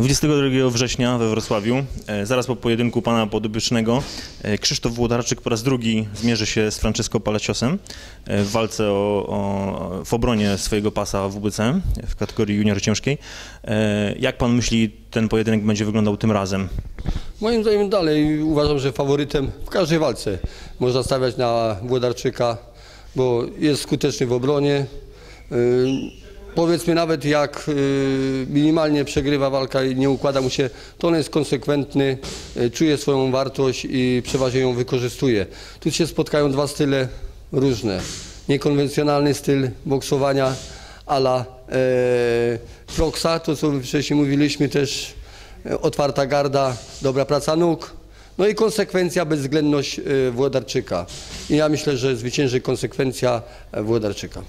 22 września we Wrocławiu, e, zaraz po pojedynku pana Podbysznego, e, Krzysztof Włodarczyk po raz drugi zmierzy się z Francesco Palaciosem e, w walce o, o, w obronie swojego pasa WBC w kategorii junior ciężkiej. Jak pan myśli, ten pojedynek będzie wyglądał tym razem? Moim zdaniem dalej uważam, że faworytem w każdej walce można stawiać na Włodarczyka, bo jest skuteczny w obronie. Powiedzmy nawet jak yy, minimalnie przegrywa walka i nie układa mu się, to on jest konsekwentny, yy, czuje swoją wartość i przeważnie ją wykorzystuje. Tu się spotkają dwa style różne. Niekonwencjonalny styl boksowania ala e, Proxa, to co wcześniej mówiliśmy też E, otwarta garda, dobra praca nóg, no i konsekwencja, bezwzględność e, Włodarczyka. I ja myślę, że zwycięży konsekwencja e, Włodarczyka.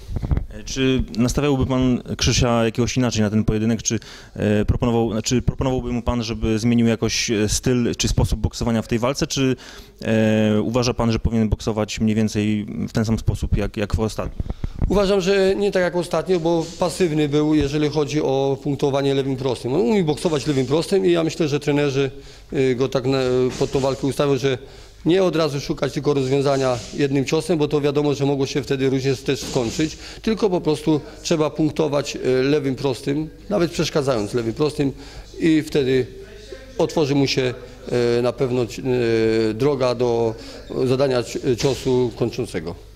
E, Czy nastawiałby pan Krzysia jakiegoś inaczej na ten pojedynek, czy, e, proponował, znaczy proponowałby mu pan, żeby zmienił jakoś e, styl czy sposób boksowania w tej walce, czy e, uważa pan, że powinien boksować mniej więcej w ten sam sposób jak, jak w ostatnim? Uważam, że nie tak jak ostatnio, bo pasywny był, jeżeli chodzi o punktowanie lewym prostym. On umie boksować lewym prostym i ja myślę, że trenerzy y, go tak na, pod tą walkę ustawią, że nie od razu szukać tylko rozwiązania jednym ciosem, bo to wiadomo, że mogło się wtedy różnie też skończyć, tylko po prostu trzeba punktować y, lewym prostym, nawet przeszkadzając lewym prostym i wtedy otworzy mu się y, na pewno y, droga do zadania ci- ciosu kończącego.